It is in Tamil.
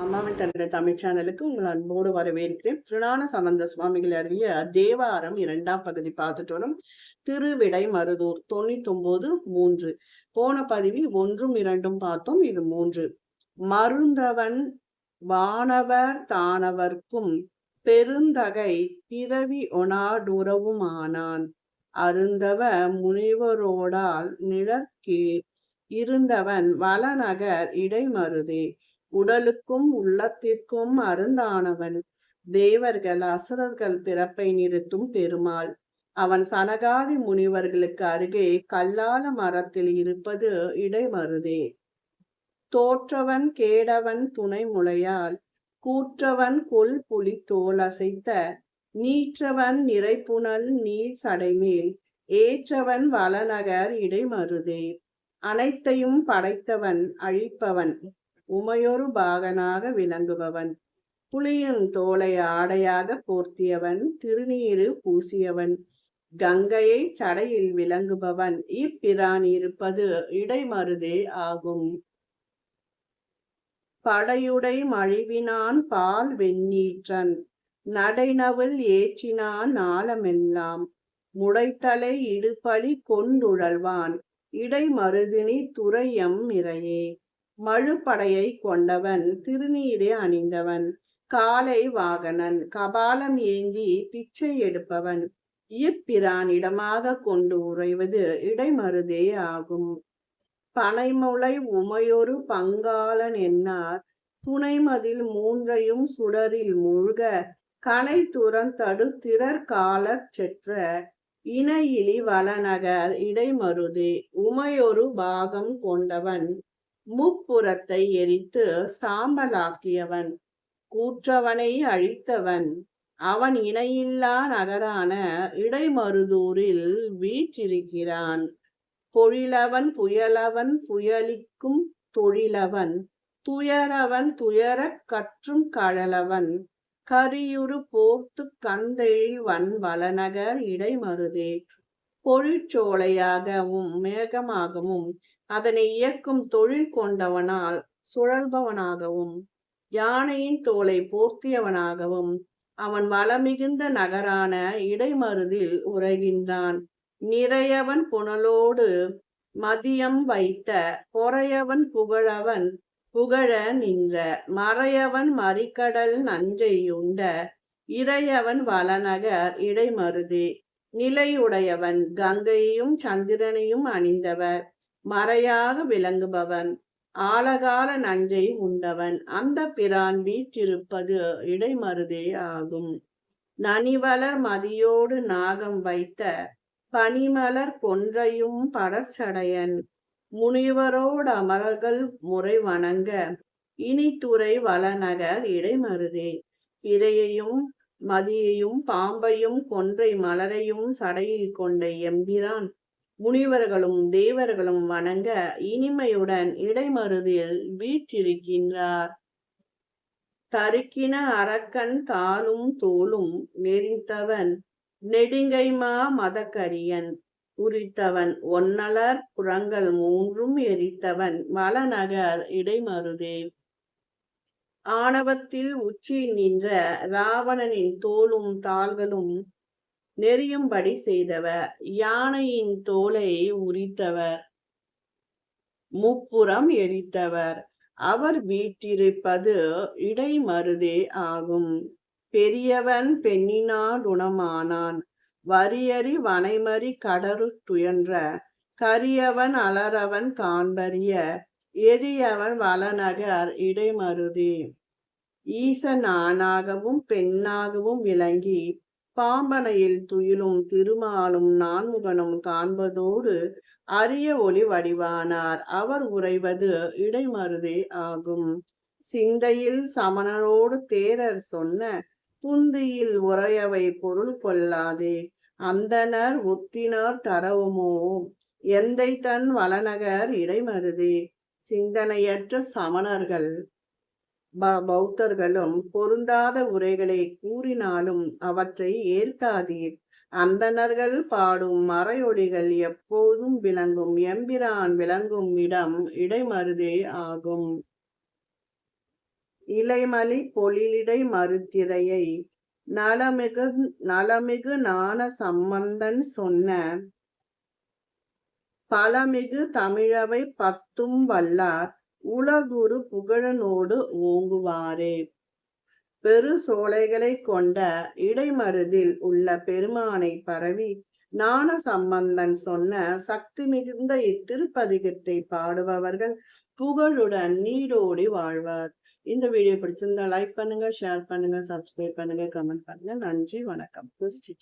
அம்மாவின் தந்தை தமிழ் சேனலுக்கு உங்கள் அன்போடு வரவேற்கிறேன். திருஞான சம்பந்த சுவாமிகள் அறிய தேவாரம் இரண்டாம் பகுதி பார்த்துட்டு வரும் திருவிடை மருதூர் தொண்ணூத்தி ஒன்பது மூன்று. போன பதிவி ஒன்றும் இரண்டும் பார்த்தோம். இது மூன்று. மருந்தவன் வானவர் தானவர்க்கும் பெருந்தகை பிறவி ஒனாடுறவுமானான் அருந்தவ முனிவரோடால் நிழற்கீழ் இருந்தவன் வளநகர் இடைமருதே. உடலுக்கும் உள்ளத்திற்கும் அருந்தானவன். தேவர்கள் அசுரர்கள் பிறப்பை நிறுத்தும் பெருமாள். அவன் சனகாதி முனிவர்களுக்கு அருகே கல்லால மரத்தில் இருப்பது இடைமருதே. தோற்றவன் கேடவன் துணை முளையால் கூற்றவன் கொல் புலி தோல் அசைத்த நீற்றவன் நிறைப்புணல் நீர் சடைமேல் ஏற்றவன் வளநகர் இடைமருதே. அனைத்தையும் படைத்தவன் அழிப்பவன். உமையொரு பாகனாக விளங்குபவன். புலியின் தோலை ஆடையாக போர்த்தியவன் திருநீரு பூசியவன். கங்கையை சடையில் விளங்குபவன் இப்பிரான் இருப்பது இடைமருதே ஆகும். படையுடை மழிவினான் பால் வெண்ணீற்றன் நடைநவில் ஏற்றினான் நாளமெல்லாம் முடைத்தலை இடுபலி கொண்டுழல்வான் இடைமருதினி துறையம் இறையே மழுப்படையை கொண்டவன் திருநீரே அணிந்தவன். காலை வாகனன் கபாலம் ஏந்தி பிச்சை எடுப்பவன். இப்பிரான் இடமாக கொண்டு உறைவது இடைமருதே ஆகும். பனைமுளை உமையொரு பங்காளன் என்னார். துணைமதில் மூன்றையும் சுடரில் மூழ்க கனை துறந்தடு திறர் காலச் செற்ற. இணையிலி வளநகர் இடைமருதே உமையொரு பாகம் கொண்டவன். முப்புறத்தை எரித்து சாம்பலாக்கியவன் கூற்றவனை அழித்தவன். அவன் இணையில்லா நகரான இடைமருதூரில் வீற்றிருக்கிறான். பொழிலவன் புயலவன் புயலிக்கும் தொழிலவன் துயரவன் துயரக் கற்றும் கழலவன். கரியுரு போர்த்து கந்தெழில் வன் வளநகர் இடைமருதே. பொழிற்சோலையாகவும் மேகமாகவும் அதனை இயக்கும் தொழில் கொண்டவனால் சுழல்பவனாகவும் யானையின் தோலை போர்த்தியவனாகவும் அவன் வளமிகுந்த நகரான இடைமருதில் உரைகின்றான் நிறையவன் புனலோடு மதியம் வைத்த பொறையவன் புகழவன் புகழ நின்ற மறையவன் மறிக்கடல் நஞ்சையுண்ட இறையவன் வளநகர் இடைமருதி. நிலையுடையவன் கங்கையையும் சந்திரனையும் அணிந்தவர். மறையாக விளங்குபவன். ஆழகால நஞ்சை உண்டவன். அந்த பிரான் வீற்றிருப்பது இடைமருதே ஆகும். நனிவளர் மதியோடு நாகம் வைத்த பனிமலர் கொன்றையும் படர்ச்சடையன். முனிவரோடு அமரர்கள் முறை வணங்க இனித்துறை வளநகர் இடைமருதே. பிறையையும் மதியையும் பாம்பையும் கொன்றை மலரையும் சடையில் கொண்ட எம்பிரான் முனிவர்களும் தேவர்களும் வணங்க இனிமையுடன் இடைமருதில் வீற்றிருக்கின்றார். தருக்கின அரக்கன் தாளும் தோளும் நெறித்தவன் நெடுங்கைமா மதக்கரியன். உரித்தவன் ஒன்னலர் புறங்கள் மூன்றும் எரித்தவன் மலநகர் இடைமருதே. ஆணவத்தில் உச்சி நின்ற ராவணனின் தோளும் தாள்களும் நெறியும்படி செய்தவர் யானையின் தோலை உரித்தவர் முப்புறம் எரித்தவர். அவர் வீற்றிருப்பது இடைமருதே ஆகும். பெரியவன் பெண்ணினாடுணமானான் வரியறி வனைமறி கடறு துயன்ற. கரியவன் அலறவன் காண்பறிய. எரியவன் வளநகர் இடைமருதே. ஈசன் ஆணாகவும் பெண்ணாகவும் விளங்கி பாம்பனையில் துயிலும் திருமாலும் நான்முகனும் காண்பதோடு அரிய ஒளி வடிவானார். அவர் உறைவது இடைமருதே ஆகும். சிந்தையில் சமணரோடு தேரர் சொன்ன புந்தியில் உரையவை பொருள் கொள்ளாதே. அந்தனர் உத்தினர் தரவுமோ? எந்தை தன் வளநகர் இடைமருதே. சிந்தனையற்ற சமணர்கள் பௌத்தர்களும் பொருந்தாத உரைகளை கூறினாலும் அவற்றை ஏற்காதீர். அந்தணர்கள் பாடும் மறையொலிகள் எப்போதும் விளங்கும் எம்பிரான் விளங்கும் இடம் இடைமருதே ஆகும். இலைமலி பொழிலிடை மறுத்திரையை நலமிகு நலமிகு நாண சம்பந்தன் சொன்ன பலமிகு தமிழவை பத்தும் வல்லார். உலகுரு புகழனோடு ஓங்குவாரே. பெரு சோலைகளைக் கொண்ட இடைமருதில் உள்ள பெருமானை பரவி ஞான சம்பந்தன் சொன்ன சக்தி மிகுந்த இத்திருப்பதிகத்தை பாடுபவர்கள் புகழுடன் நீடோடி வாழ்வார். இந்த வீடியோ பிடிச்சிருந்தா லைக் பண்ணுங்க ஷேர் பண்ணுங்க சப்ஸ்கிரைப் பண்ணுங்க கமெண்ட் பண்ணுங்க. நன்றி வணக்கம். திருச்சி